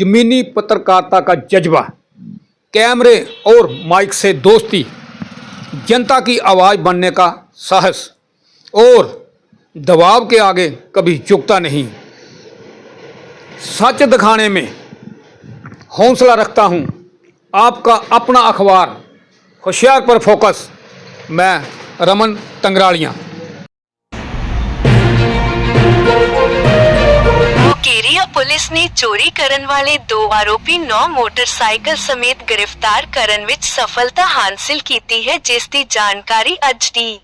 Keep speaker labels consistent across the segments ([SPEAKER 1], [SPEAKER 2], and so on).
[SPEAKER 1] जमीनी पत्रकारिता का जज्बा, कैमरे और माइक से दोस्ती, जनता की आवाज़ बनने का साहस और दबाव के आगे कभी झुकता नहीं। सच दिखाने में हौसला रखता हूँ। आपका अपना अखबार, होशियार पर फोकस, मैं रमन टंगरालियाँ
[SPEAKER 2] ਮੁਕੇਰੀਆ ਪੁਲਿਸ ਨੇ ਚੋਰੀ ਕਰਨ ਵਾਲੇ ਦੋ ਆਰੋਪੀ 9 ਮੋਟਰਸਾਈਕਲ ਸਮੇਤ ਗ੍ਰਿਫਤਾਰ ਕਰਨ ਵਿੱਚ ਸਫਲਤਾ ਹਾਸਲ ਕੀਤੀ ਹੈ, ਜਿਸ ਦੀ ਜਾਣਕਾਰੀ ਅੱਜ ਦੀ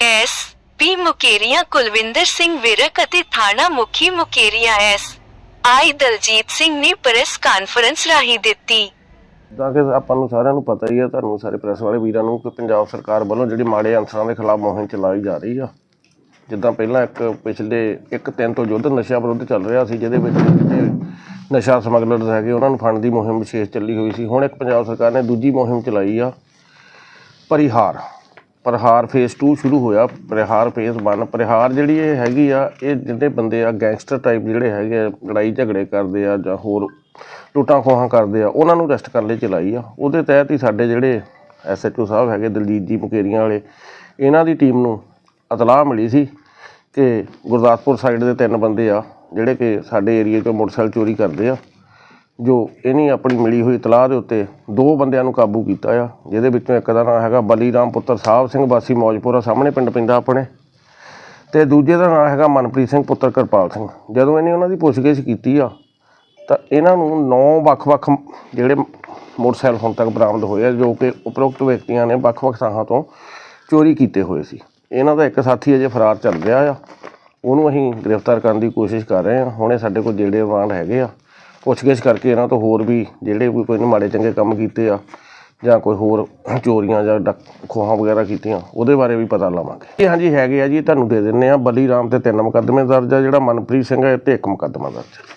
[SPEAKER 2] ਐਸ ਪੀ ਮੁਕੇਰੀਆ, ਕੁਲਵਿੰਦਰ ਸਿੰਘ ਵਿਰਕ ਅਤੇ ਥਾਣਾ ਮੁਖੀ ਮੁਕੇਰੀਆ ਐਸ ਆਈ ਦਲਜੀਤ ਸਿੰਘ ਨੇ ਪ੍ਰੈਸ ਕਾਨਫਰੰਸ ਰਾਹੀਂ ਦਿੱਤੀ।
[SPEAKER 3] ਤਾਂ ਕਿ ਆਪਾਂ ਨੂੰ ਸਾਰਿਆਂ ਨੂੰ ਪਤਾ ਹੀ ਹੈ, ਤੁਹਾਨੂੰ ਸਾਰੇ ਪ੍ਰੈਸ ਵਾਲੇ ਵੀਰਾਂ ਨੂੰ ਕਿ ਪੰਜਾਬ ਸਰਕਾਰ ਵੱਲੋਂ ਜਿਹੜੀ ਮਾੜੇ ਅੰਸਰਾਂ ਦੇ ਖਿਲਾਫ ਮੁਹਿੰਮ ਚਲਾਈ ਜਾ ਰਹੀ ਆ ਜਿੱਦਾਂ ਪਹਿਲਾਂ ਇੱਕ ਪਿਛਲੇ ਇੱਕ ਤਿੰਨ ਤੋਂ ਯੁੱਧ ਨਸ਼ਾ ਵਿਰੁੱਧ ਚੱਲ ਰਿਹਾ ਸੀ, ਜਿਹਦੇ ਵਿੱਚ ਜਿਹੜੇ ਨਸ਼ਾ ਸਮਗਲਰਸ ਹੈਗੇ, ਉਹਨਾਂ ਨੂੰ ਫੜਨ ਦੀ ਮੁਹਿੰਮ ਵਿਸ਼ੇਸ਼ ਚੱਲੀ ਹੋਈ ਸੀ। ਹੁਣ ਇੱਕ ਪੰਜਾਬ ਸਰਕਾਰ ਨੇ ਦੂਜੀ ਮੁਹਿੰਮ ਚਲਾਈ ਆ, ਪਰਿਹਾਰ। ਪਰਿਹਾਰ ਫੇਸ 2 ਸ਼ੁਰੂ ਹੋਇਆ, ਪਰਿਹਾਰ ਫੇਸ 1 ਪਰਿਹਾਰ ਜਿਹੜੀ ਇਹ ਹੈਗੀ ਆ, ਇਹ ਜਿਹੜੇ ਬੰਦੇ ਆ ਗੈਂਗਸਟਰ ਟਾਈਪ ਜਿਹੜੇ ਹੈਗੇ ਆ, ਲੜਾਈ ਝਗੜੇ ਕਰਦੇ ਆ ਜਾਂ ਹੋਰ ਲੁੱਟਾਂ ਖੋਹਾਂ ਕਰਦੇ ਆ, ਉਹਨਾਂ ਨੂੰ ਅਰੈਸਟ ਕਰਨ ਲਈ ਚਲਾਈ ਆ। ਉਹਦੇ ਤਹਿਤ ਹੀ ਸਾਡੇ ਜਿਹੜੇ ਐਸਐਚਓ ਸਾਹਿਬ ਹੈਗੇ, ਦਲਜੀਤ ਜੀ ਮੁਕੇਰੀਆਂ ਵਾਲੇ, ਇਹਨਾਂ ਦੀ ਟੀਮ ਨੂੰ ਇਤਲਾਹ ਮਿਲੀ ਸੀ ਕਿ ਗੁਰਦਾਸਪੁਰ ਸਾਈਡ ਦੇ ਤਿੰਨ ਬੰਦੇ ਆ, ਜਿਹੜੇ ਕਿ ਸਾਡੇ ਏਰੀਆ 'ਚੋਂ ਮੋਟਰਸਾਈਕਲ ਚੋਰੀ ਕਰਦੇ ਆ, ਜੋ ਇਹਨੇ ਆਪਣੀ ਮਿਲੀ ਹੋਈ ਇਤਲਾਹ ਦੇ ਉੱਤੇ ਦੋ ਬੰਦਿਆਂ ਨੂੰ ਕਾਬੂ ਕੀਤਾ ਆ, ਜਿਹਦੇ ਵਿੱਚੋਂ ਇੱਕ ਦਾ ਨਾਮ ਹੈਗਾ ਬਲੀ ਰਾਮ ਪੁੱਤਰ ਸਾਹਿਬ ਸਿੰਘ, ਵਾਸੀ ਮੌਜਪੁਰਾ, ਸਾਹਮਣੇ ਪਿੰਡ ਪੈਂਦਾ ਆਪਣੇ, ਤੇ ਦੂਜੇ ਦਾ ਨਾਮ ਹੈਗਾ ਮਨਪ੍ਰੀਤ ਸਿੰਘ ਪੁੱਤਰ ਕਿਰਪਾਲ ਸਿੰਘ। ਜਦੋਂ ਇਹਨੇ ਉਹਨਾਂ ਦੀ ਪੁੱਛਗਿੱਛ ਕੀਤੀ ਆ, ਤਾਂ ਇਹਨਾਂ ਨੂੰ ਨੌ ਵੱਖ-ਵੱਖ ਜਿਹੜੇ ਮੋਟਰਸਾਈਕਲ ਹੁਣ ਤੱਕ ਬਰਾਮਦ ਹੋਏ ਆ, ਜੋ ਕਿ ਉਪਰੋਕਤ ਵਿਅਕਤੀਆਂ ਨੇ ਵੱਖ-ਵੱਖ ਥਾਵਾਂ ਤੋਂ ਚੋਰੀ ਕੀਤੇ ਹੋਏ ਸੀ। ਇਹਨਾਂ ਦਾ ਇੱਕ ਸਾਥੀ ਅਜੇ ਫਰਾਰ ਚੱਲ ਰਿਹਾ ਆ। ਉਹਨੂੰ ਅਸੀਂ ਗ੍ਰਿਫਤਾਰ ਕਰਨ ਦੀ ਕੋਸ਼ਿਸ਼ ਕਰ ਰਹੇ ਹਾਂ। ਹੁਣੇ ਸਾਡੇ ਕੋਲ ਜਿਹੜੇ ਵਾਂਡ ਹੈਗੇ ਆ, ਪੁੱਛਗਿੱਛ ਕਰਕੇ ਇਹਨਾਂ ਤੋਂ ਹੋਰ ਵੀ ਜਿਹੜੇ ਵੀ ਕੋਈ ਮਾੜੇ ਚੰਗੇ ਕੰਮ ਕੀਤੇ ਆ ਜਾਂ ਕੋਈ ਹੋਰ ਚੋਰੀਆਂ ਜਾਂ ਡਕ- ਖੋਹਾਂ ਵਗੈਰਾ ਕੀਤੀਆਂ, ਉਹਦੇ ਬਾਰੇ ਵੀ ਪਤਾ ਲਵਾਂਗੇ। ਇਹ ਹਾਂਜੀ ਹੈਗੇ ਆ ਜੀ, ਤੁਹਾਨੂੰ ਦੇ ਦਿੰਨੇ ਆ ਬਲੀ ਰਾਮ ਤੇ ਤਿੰਨ ਮੁਕੱਦਮੇ ਦਰਜ ਆ, ਜਿਹੜਾ ਮਨਪ੍ਰੀਤ ਸਿੰਘ ਹੈ ਤੇ ਇੱਕ ਮੁਕੱਦਮਾ ਦਰਜ